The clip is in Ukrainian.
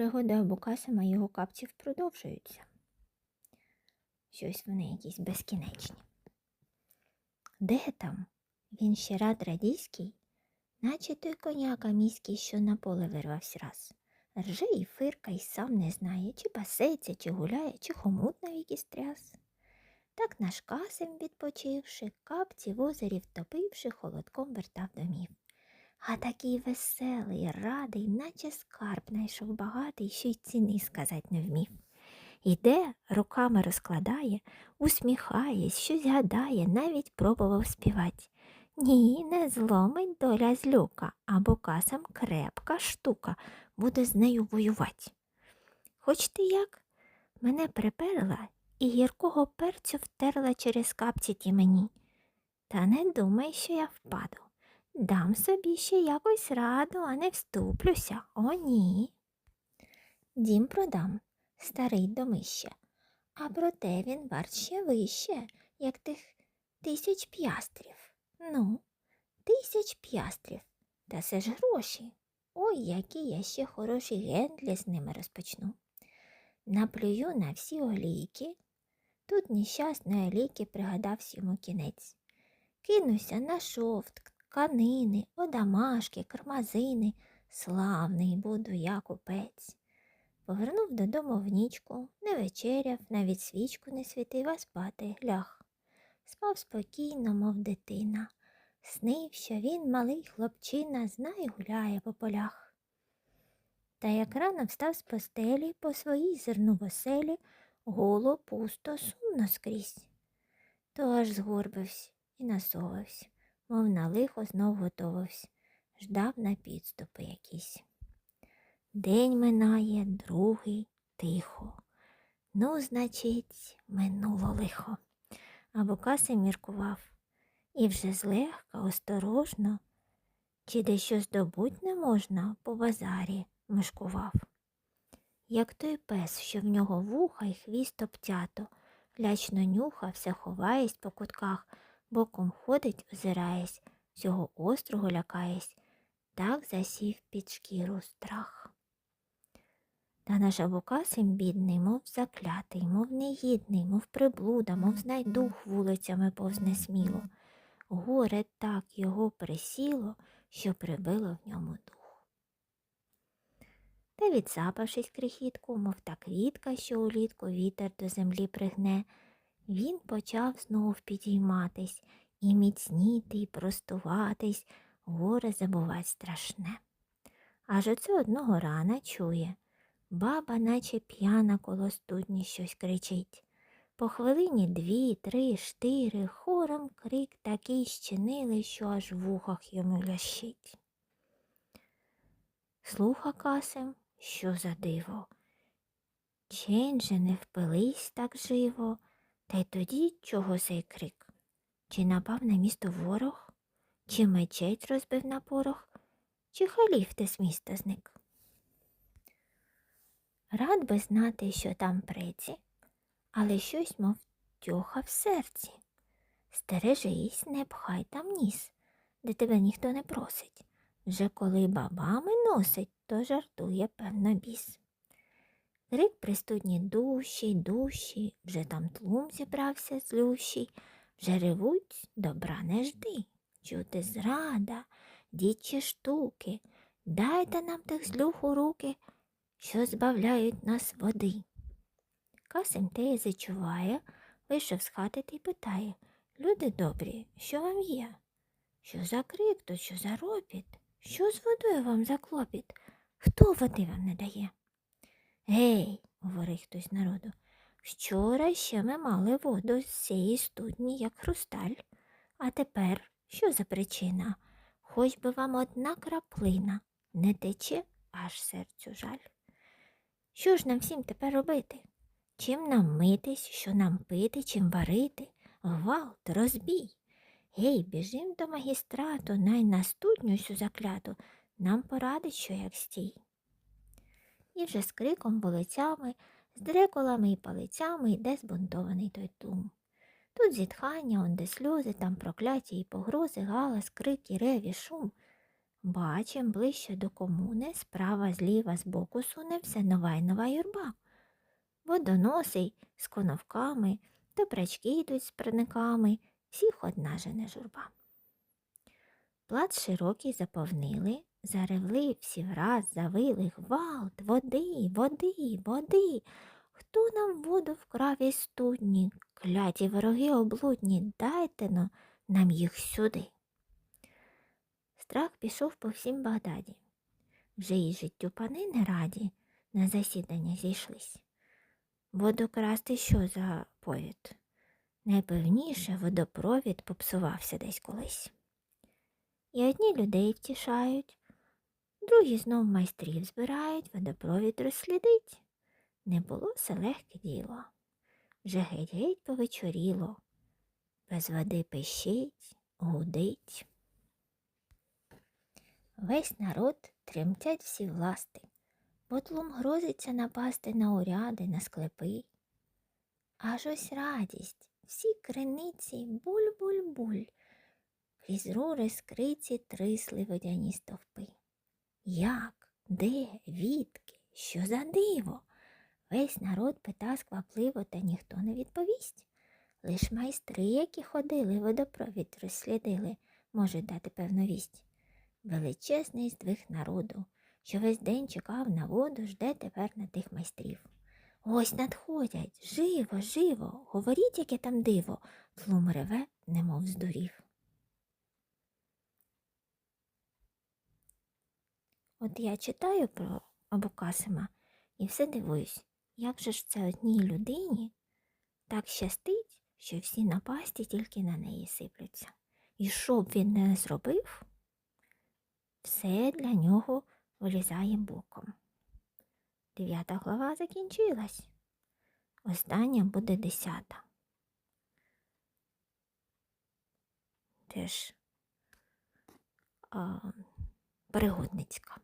пригоди Абукасима і його капців продовжуються. Щось вони якісь безкінечні. Де там? Він ще рад радійський, наче той коняка міський, що на поле вирвався раз. Рже і фирка, і сам не знає, чи пасеться, чи гуляє, чи хомут навіки стряс. Так наш касим, відпочивши, капці в озері втопивши, холодком вертав домів. А такий веселий, радий, наче скарб найшов багатий, що й ціни сказать не вмів. Іде, руками розкладає, усміхаєсь, щось гадає, навіть пробував співать. Ні, не зломить доля злюка, або касам крепка штука, буде з нею воювать. Хоч ти як? Мене приперла і гіркого перцю втерла через капці ті мені. Та не думай, що я впаду. Дам собі ще якось раду, а не вступлюся. О, ні. Дім продам, старий домище, а проте він варт ще вище, як тих тисяч п'ястрів. Ну, тисяч п'ястрів. Та це ж гроші. Ой, які я ще хороші гендлі з ними розпочну. Наплюю на всі олійки. Тут нещасної олійки пригадався йому кінець. Кинуся на шовт, тканини, одамашки, кармазини. Славний буду я купець. Повернув додому в нічку, не вечеряв, навіть свічку не світив, а спати ляг. Спав спокійно, мов дитина. Снив, що він, малий хлопчина, знає, гуляє по полях. Та як рано встав з постелі, по своїй зерну оселі, голо, пусто, сумно скрізь. То аж згорбився і насовався, мов на лихо знов готовився, ждав на підступи якісь. День минає, другий тихо. Ну, значить, минуло лихо. Або Касим міркував і вже злегка, осторожно, чи дещо здобуть не можна по базарі мишкував. Як той пес, що в нього вуха й хвіст обтято, лячно нюхався, ховаєсь по кутках, боком ходить, озираєсь, всього острого лякаєсь, так засів під шкіру страх. Та наш Абукасим бідний, мов заклятий, мов негідний, мов приблуда, мов знайдух вулицями повзне сміло. Горе так його присіло, що прибило в ньому дух. Та відсапавшись крихітку, мов та квітка, що улітку вітер до землі пригне, він почав знов підійматись і міцніти, і простуватись, горе забувать страшне. Аж оце одного рана чує. Баба, наче п'яна коло студні щось кричить. По хвилині дві, три, штири, хором крик такий щинили, що аж в ухах йому лящить. Слуха Касим, що за диво. Чень же не впились так живо, та й тоді чого цей крик? Чи напав на місто ворог, чи мечеть розбив на порох, чи халіф те з міста зник? Рад би знати, що там преці, але щось, мов тьоха в серці. Стережись, не пхай там ніс, де тебе ніхто не просить. Вже коли бабами носить, то жартує, певно, біс. Крик пристудні душі, душі, вже там тлум зібрався злющий, вже ревуть, добра не жди. Чути зрада, дічі штуки, дайте нам тих злюх у руки, що збавляють нас води. Касим теє зачуває, вийшов з хати та й питає Люди добрі, що вам є? Що за крик, то що за ропіт? Що з водою вам за клопіт? Хто води вам не дає? Гей, говорить хтось народу, вчора ще ми мали воду з цієї студні, як хрусталь, а тепер що за причина? Хоч би вам одна краплина не тече, аж серцю жаль. Що ж нам всім тепер робити? Чим нам митись, що нам пити, чим варити? Гвалт, розбій. Гей, біжим до магістрату, най на студню сю закляту, нам порадить, що як стій. І вже з криком вулицями, з дреколами і палицями йде збунтований той тум. Тут зітхання, онде сльози, там прокляття і погрози, галас, крик і рев і шум. Ба, чим ближче до комуни, справа, зліва, збоку суне все нова й нова юрба. Водоноси з коновками, добрачки йдуть з праниками, всіх одна жене журба. Плац широкий заповнили, заревли всі враз, завили гвалт, води, води, води. Хто нам воду вкрав із студні? Кляті вороги облудні, дайте но нам їх сюди. Страх пішов по всім Багдаді. Вже і життю пани не раді на засідання зійшлись. Воду красти що за повід? Найпевніше водопровід попсувався десь колись. І одні людей втішають, другі знов майстрів збирають, водопровід розслідить. Не було все легке діло. Вже геть-геть повечоріло, без води пищить, гудить. Весь народ тремтять всі власти, бо тлум грозиться напасти на уряди, на склепи. Аж ось радість, всі криниці, буль-буль-буль, крізь рури скриці трисли водяні стовпи. Як, де, відки, що за диво? Весь народ пита сквапливо, та ніхто не відповість. Лиш майстри, які ходили, водопровід розслідили, можуть дати певну вість. Величезний здвиг народу, що весь день чекав на воду, жде тепер на тих майстрів. Ось надходять, живо, живо, говоріть, яке там диво, тлум реве, немов здурів. От я читаю про Абукасима і все дивуюсь, як же ж це одній людині так щастить, що всі напасті тільки на неї сиплються. І що б він не зробив, все для нього вилізає боком. Дев'ята глава закінчилась. Остання буде десята. Теж а, пригодницька.